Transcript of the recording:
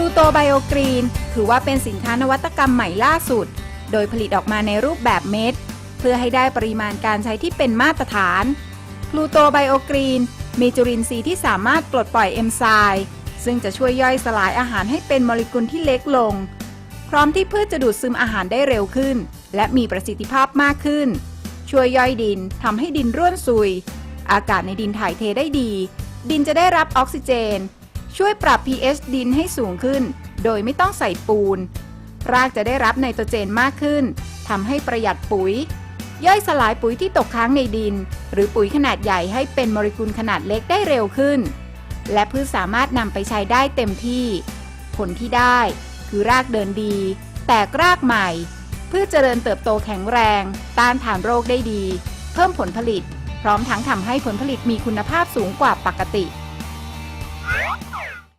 ลูโตไบโอกรีนถือว่าเป็นสินค้านวัตกรรมใหม่ล่าสุด โดยผลิตออกมาในรูปแบบเม็ด เพื่อให้ได้ปริมาณการใช้ที่เป็นมาตรฐานกลูโตไบโอกรีนมีจุลินทรีย์ที่สามารถปลดปล่อยเอนไซม์ซึ่งจะช่วยย่อยสลายอาหารให้เป็นโมเลกุลที่เล็กลง พร้อมที่พืชจะดูดซึมอาหารได้เร็วขึ้น และมีประสิทธิภาพมากขึ้น ช่วยย่อยดินทำให้ดินร่วนซุย อากาศในดินถ่ายเทได้ดี ดินจะได้รับออกซิเจน ช่วยปรับ pH ดินให้สูงขึ้น โดยไม่ต้องใส่ปูน รากจะได้รับไนโตรเจนมากขึ้นทำให้ประหยัดปุ๋ย ย่อยสลายปุ๋ยที่ตกค้างในดิน หรือปุ๋ยขนาดใหญ่ให้เป็นโมเลกุลขนาดเล็กได้เร็วขึ้น และพืชสามารถนำไปใช้ได้เต็มที่ ผลที่ได้ คือรากเดินดี แตกรากใหม่พืชเจริญเติบโตแข็งแรง ต้านทานโรคได้ดี เพิ่มผลผลิต พร้อมทั้งทำให้ผลผลิตมีคุณภาพสูงกว่าปกติ